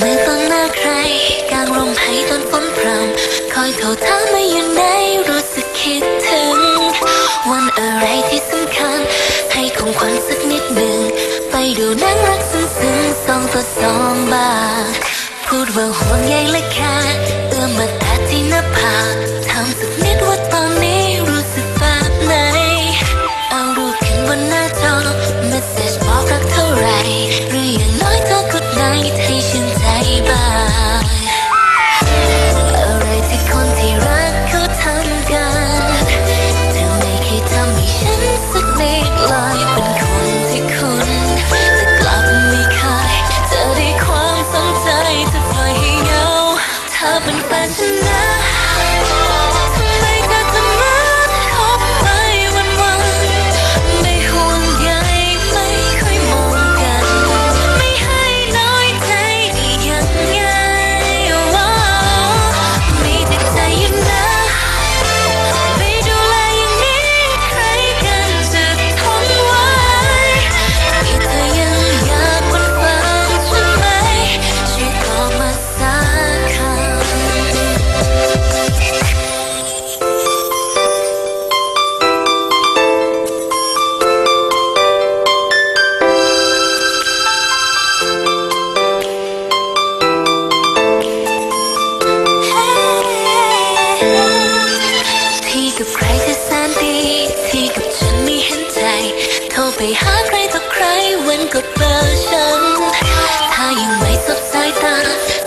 มือตอนหน้าใครกลางลมหายตอนฝนพรำคอยเขาถามม่อยู่ไหนรู้สึกคิดถึง วันอะไรที่สำคัญ ให้ของขวัญสักนิดหนึ่ง ไปดูนั่งรักซึ้งๆสองต่อสองบางพูดว่าห่วงใยและแค่เอื้อมมาแตะที่หน้าผากถามสักนิดว่าตอนนี้รู้สึกแบบไหน เอารูปขึ้นบนหน้าจอเมสเซจบอกรักเท่าไรหรืออย่างน้อยเธอกดไลค์ ถ้าเไปหาใครต่อใครวันก็เบอร์ฉัน ถ้ายังไม่สบสายตา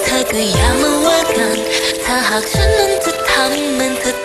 เธอก็อย่ามาว่ากัน ถ้าหากฉันนั้นจะทำมันเธอ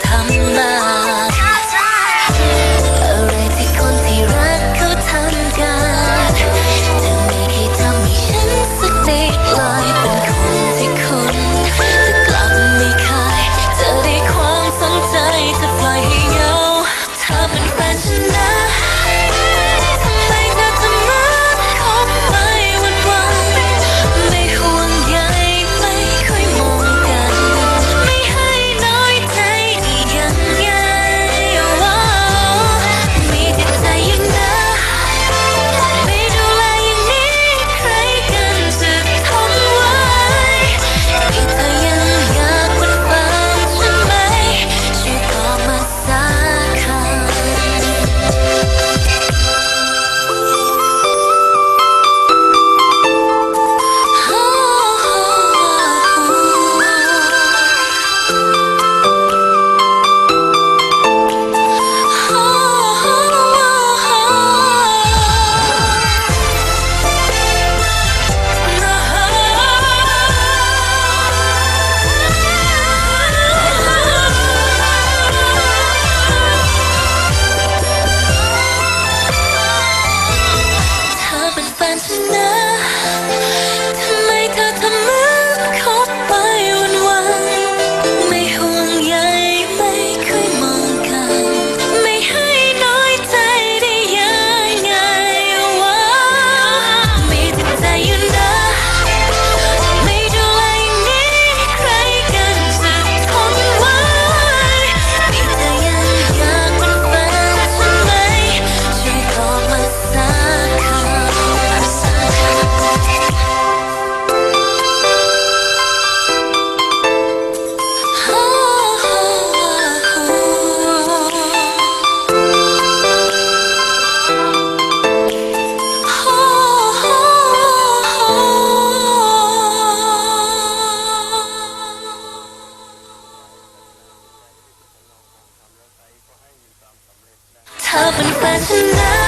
open question now.